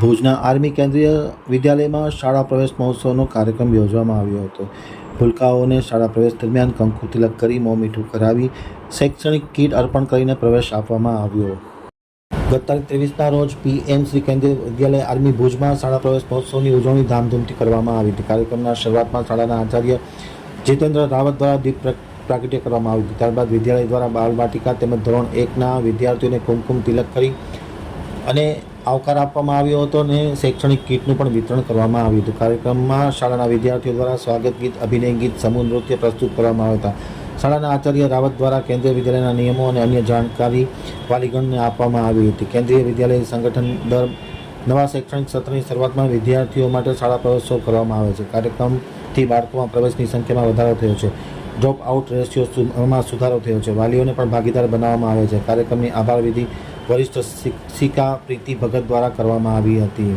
ભુજના આર્મી કેન્દ્રીય વિદ્યાલયમાં શાળા પ્રવેશ મહોત્સવનો કાર્યક્રમ યોજવામાં આવ્યો હતો. ભૂલકાઓને શાળા પ્રવેશ દરમિયાન કંકુ તિલક કરી, મોં મીઠું કરાવી, શૈક્ષણિક કીટ અર્પણ કરીને પ્રવેશ આપવામાં આવ્યો. ગત તારીખ ત્રેવીસના રોજ પીએમ શ્રી કેન્દ્રીય વિદ્યાલય આર્મી ભુજમાં શાળા પ્રવેશ મહોત્સવની ઉજવણી ધામધૂમથી કરવામાં આવી હતી. કાર્યક્રમના શરૂઆતમાં શાળાના આચાર્ય જીતેન્દ્ર રાવત દ્વારા દીપ પ્રાગટ્ય કરવામાં આવ્યું હતું. ત્યારબાદ વિદ્યાલય દ્વારા બાલવાટિકા તેમજ ધોરણ એકના વિદ્યાર્થીઓને કુમકુમ તિલક કરી અને આવકાર આપવામાં આવ્યો હતો અને શૈક્ષણિક કીટનું પણ વિતરણ કરવામાં આવ્યું હતું. કાર્યક્રમમાં શાળાના વિદ્યાર્થીઓ દ્વારા સ્વાગત ગીત, અભિનય ગીત, સમૂહ નૃત્ય પ્રસ્તુત કરવામાં આવ્યા હતા. શાળાના આચાર્ય રાવત દ્વારા કેન્દ્રીય વિદ્યાલયના નિયમો અને અન્ય જાણકારી વાલીગણને આપવામાં આવી હતી. કેન્દ્રીય વિદ્યાલય સંગઠન દર નવા શૈક્ષણિક સત્રની શરૂઆતમાં વિદ્યાર્થીઓ માટે શાળા પ્રવેશોત્સવ કરવામાં આવે છે. કાર્યક્રમથી બાળકોમાં પ્રવેશની સંખ્યામાં વધારો થયો છે. ડ્રોપ આઉટ રેશિયોમાં સુધારો થયો છે. વાલીઓને પણ ભાગીદાર બનાવવામાં આવે છે. કાર્યક્રમની આભાર વિધિ વરિષ્ઠ શિક્ષિકા પ્રીતિ ભગત દ્વારા કરવામાં આવી હતી.